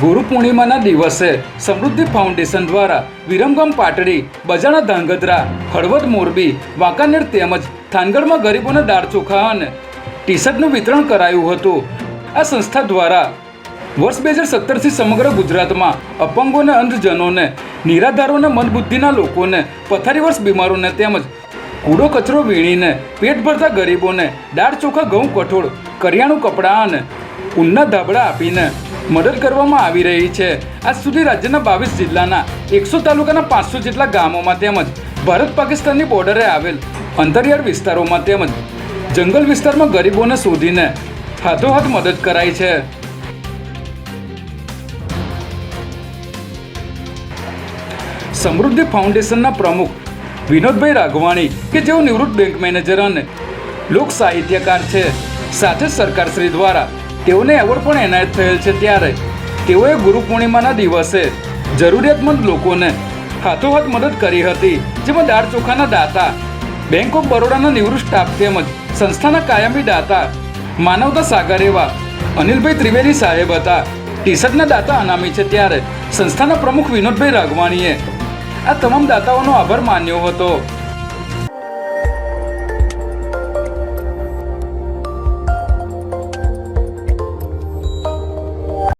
પૂર્ણિમાના દિવસે સમૃદ્ધિ ફાઉન્ડેશન દ્વારા વિરમગામ પાટડી, બજાણા ધાંગધ્રા, હળવદ મોરબી, વાંકાનેર તેમજ થાનગઢમાં ગરીબોને દાળ ચોખા અને ટી શર્ટનું વિતરણ કરાયું હતું. આ સંસ્થા દ્વારા વર્ષ બે હજાર સત્તરથી સમગ્ર ગુજરાતમાં અપંગોને, અંધજનોને, નિરાધારોને મંદબુદ્ધિના લોકોને પથારીવર્ષ બીમારોને તેમજ કૂડો કચરો વીણીને, પેટ ભરતા ગરીબોને દાળ ચોખા, ઘઉં કઠોળ, કરિયાણું કપડાં અને ઊનના ધાબળા આપીને મદદ કરવામાં આવી રહી છે. આજ સુધી રાજ્યના બાવીસ જિલ્લાના એકસો તાલુકાના પાંચસો જેટલા ગામોમાં તેમજ ભારત પાકિસ્તાનની બોર્ડરે આવેલ અંતરિયાળ વિસ્તારોમાં તેમજ જંગલ વિસ્તારમાં ગરીબોને શોધીને હાથોહાથ મદદ કરાઈ છે. સમૃદ્ધિ ફાઉન્ડેશનના પ્રમુખ વિનોદભાઈ રાઘવાણી કે જેઓ નિવૃત્ત બેંક મેનેજર અને લોક સાહિત્યકાર છે, સાથે સરકારશ્રી દ્વારા તેઓને એવોર્ડ પણ એનાયત થયેલ છે ત્યારે. તેઓએ ગુરુ પૂર્ણિમાના દિવસે જરૂરિયાતમંદ લોકોને હાથોહાથ મદદ કરી હતી, જેમાં દાળ ચોખાના દાતા, બેંક ઓફ બરોડાના નિવૃત્ત સ્ટાફ તેમજ સંસ્થાના કાયમી દાતા માનવતા સાગર એવા અનિલભાઈ ત્રિવેદી સાહેબ હતા. ટી શર્ટના દાતા અનામી છે ત્યારે સંસ્થાના પ્રમુખ વિનોદભાઈ રાઘવાણીએ આ તમામ દાતાઓનો આભાર માન્યો હતો.